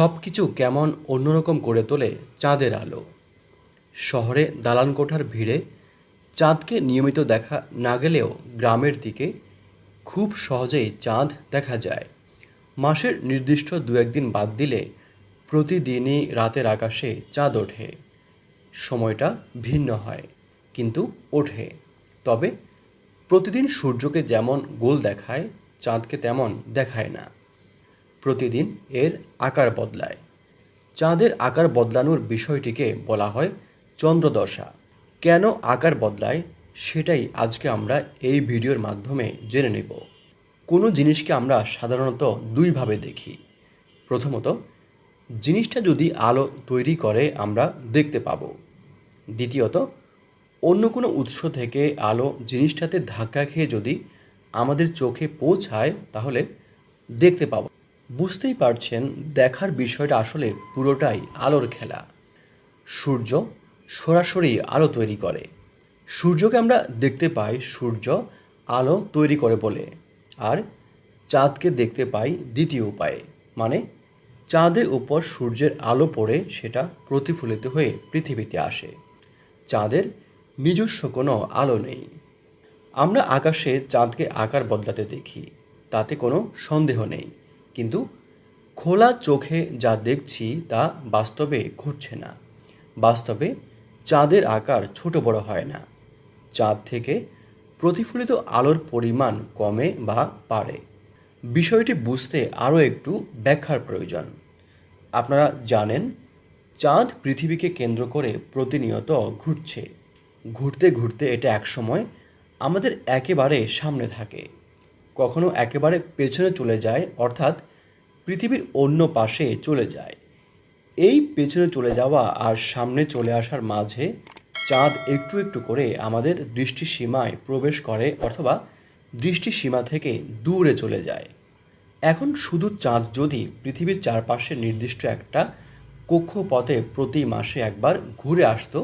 সব কিছু কেমন অন্যরকম করে তোলে চাঁদের আলো। শহরে দালান কোঠার ভিড়ে চাঁদকে নিয়মিত দেখা না গেলেও গ্রামের দিকে খুব সহজেই চাঁদ দেখা যায়। মাসের নির্দিষ্ট দু একদিন বাদ দিলে প্রতিদিনই রাতের আকাশে চাঁদ ওঠে। সময়টা ভিন্ন হয়, কিন্তু ওঠে। তবে প্রতিদিন সূর্যকে যেমন গোল দেখায়, চাঁদকে তেমন দেখায় না। প্রতিদিন এর আকার বদলায়। চাঁদের আকার বদলানোর বিষয়টিকে বলা হয় চন্দ্রদশা। কেন আকার বদলায়, সেটাই আজকে আমরা এই ভিডিওর মাধ্যমে জেনে নেব। কোনো জিনিসকে আমরা সাধারণত দুইভাবে দেখি। প্রথমত, জিনিসটা যদি আলো তৈরি করে, আমরা দেখতে পাবো। দ্বিতীয়ত, অন্য কোনো উৎস থেকে আলো জিনিসটাতে ধাক্কা খেয়ে যদি আমাদের চোখে পৌঁছায়, তাহলে দেখতে পাবো। বুঝতেই পারছেন দেখার বিষয়টা আসলে পুরোটাই আলোর খেলা। সূর্য সরাসরি আলো তৈরি করে। সূর্যকে আমরা দেখতে পাই সূর্য আলো তৈরি করে বলে, আর চাঁদকে দেখতে পাই দ্বিতীয় উপায়ে মানে চাঁদের উপর সূর্যের আলো পড়ে সেটা প্রতিফলিত হয়ে পৃথিবীতে আসে। চাঁদের নিজস্ব কোনো আলো নেই। আমরা আকাশে চাঁদকে আকার বদলাতে দেখি, তাতে কোনো সন্দেহ নেই। কিন্তু খোলা চোখে যা দেখছি তা বাস্তবে ঘটছে না। বাস্তবে চাঁদের আকার ছোট বড় হয় না। চাঁদ থেকে প্রতিফলিত আলোর পরিমাণ কমে বা বাড়ে। বিষয়টি বুঝতে আরও একটু ব্যাখ্যার প্রয়োজন। আপনারা জানেন, চাঁদ পৃথিবীকে কেন্দ্র করে প্রতিনিয়ত ঘুরছে। ঘুরতে ঘুরতে এটা একসময় আমাদের একেবারে সামনে থাকে। কখনো একেবারে পেছনে চলে যায়, অর্থাৎ পৃথিবীর অন্য পাশে চলে যায়। এই পেছনে চলে যাওয়া আর সামনে চলে আসার মাঝে চাঁদ একটু একটু করে আমাদের দৃষ্টিসীমায় প্রবেশ করে, অথবা দৃষ্টিসীমা থেকে দূরে চলে যায়। এখন শুধু চাঁদ যদি পৃথিবীর চারপাশে নির্দিষ্ট একটা কক্ষপথে প্রতি মাসে একবার ঘুরে আসতো,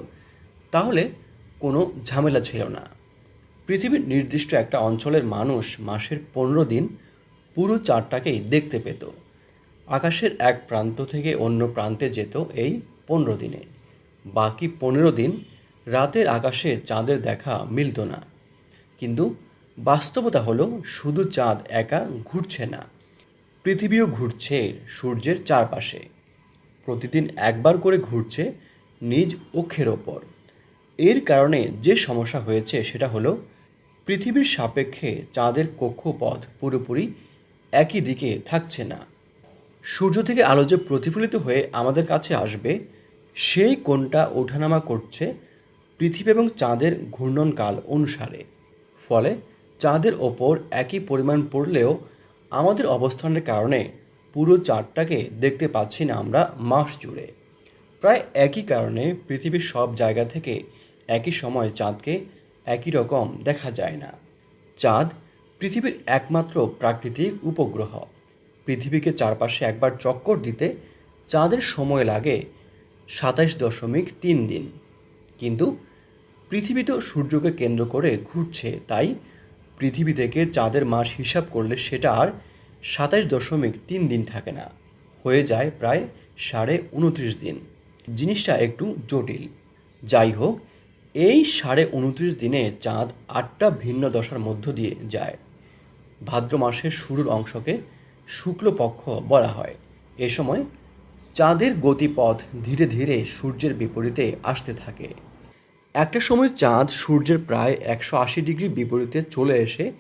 তাহলে কোনো ঝামেলা ছিল না। পৃথিবীর নির্দিষ্ট একটা অঞ্চলের মানুষ মাসের পনেরো দিন পুরো চাঁদটাকেই দেখতে পেত। আকাশের এক প্রান্ত থেকে অন্য প্রান্তে যেত এই পনেরো দিনে। বাকি পনেরো দিন রাতের আকাশে চাঁদের দেখা মিলত না। কিন্তু বাস্তবতা হলো শুধু চাঁদ একা ঘুরছে না। পৃথিবীও ঘুরছে সূর্যের চারপাশে। প্রতিদিন একবার করে ঘুরছে নিজ অক্ষের ওপর। এর কারণে যে সমস্যা হয়েছে সেটা হলো পৃথিবীর সাপেক্ষে চাঁদের কক্ষপথ পুরোপুরি একই দিকে থাকছে না। সূর্য থেকে আলো যে প্রতিফলিত হয়ে আমাদের কাছে আসবে, সেই কোণটা ওঠানামা করছে পৃথিবী এবং চাঁদের ঘূর্ণনকাল অনুসারে। ফলে চাঁদের ওপর একই পরিমাণ পড়লেও আমাদের অবস্থানের কারণে পুরো চাঁদটাকে দেখতে পাচ্ছি না আমরা মাস জুড়ে। প্রায় একই কারণে পৃথিবীর সব জায়গা থেকে একই সময় চাঁদকে একই রকম দেখা যায় না। চাঁদ পৃথিবীর একমাত্র প্রাকৃতিক উপগ্রহ। পৃথিবীকে চারপাশে একবার চক্কর দিতে চাঁদের সময় লাগে সাতাইশ দশমিক তিন দিন। কিন্তু পৃথিবী তো সূর্যকে কেন্দ্র করে ঘুরছে, তাই পৃথিবী থেকে চাঁদের মাস হিসাব করলে সেটা আর সাতাইশ দশমিক তিন দিন থাকে না। হয়ে যায় প্রায় সাড়ে উনত্রিশ দিন। জিনিসটা একটু জটিল। যাই হোক এই সাড়ে উনত্রিশ দিনে চাঁদ আটটা ভিন্ন দশার মধ্য দিয়ে যায়। ভাদ্র মাসের শুরুর অংশকে শুক্লপক্ষ বলা হয়। এ সময় চাঁদের গতিপথ ধীরে ধীরে সূর্যের বিপরীতে আসতে থাকে। একটা সময় চাঁদ সূর্যের প্রায় একশো আশি ডিগ্রি বিপরীতে চলে এসে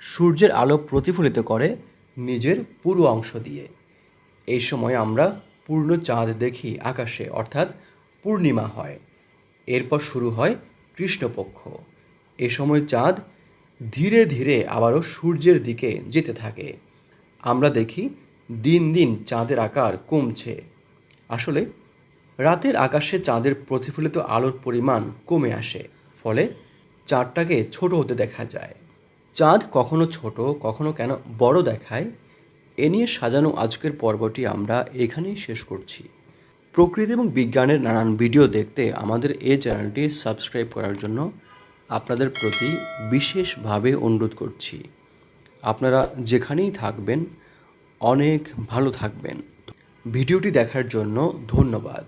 সূর্যের আলো প্রতিফলিত করে নিজের পুরো অংশ দিয়ে। এই সময় আমরা পূর্ণ চাঁদ দেখি আকাশে, অর্থাৎ পূর্ণিমা হয়। এরপর শুরু হয় কৃষ্ণপক্ষ। এ সময় চাঁদ ধীরে ধীরে আবারও সূর্যের দিকে যেতে থাকে। আমরা দেখি দিন দিন চাঁদের আকার কমছে। আসলে রাতের আকাশে চাঁদের প্রতিফলিত আলোর পরিমাণ কমে আসে, ফলে চাঁদটাকে ছোট হতে দেখা যায়। চাঁদ কখনো ছোট, কখনো কেন বড় দেখায়, এ নিয়ে সাজানো আজকের পর্বটি আমরা এখানেই শেষ করছি। প্রকৃতি এবং বিজ্ঞানের নানান ভিডিও দেখতে আমাদের এই চ্যানেলটি সাবস্ক্রাইব করার জন্য আপনাদের প্রতি বিশেষভাবে অনুরোধ করছি। আপনারা যেখানেই থাকবেন, অনেক ভালো থাকবেন। ভিডিওটি দেখার জন্য ধন্যবাদ।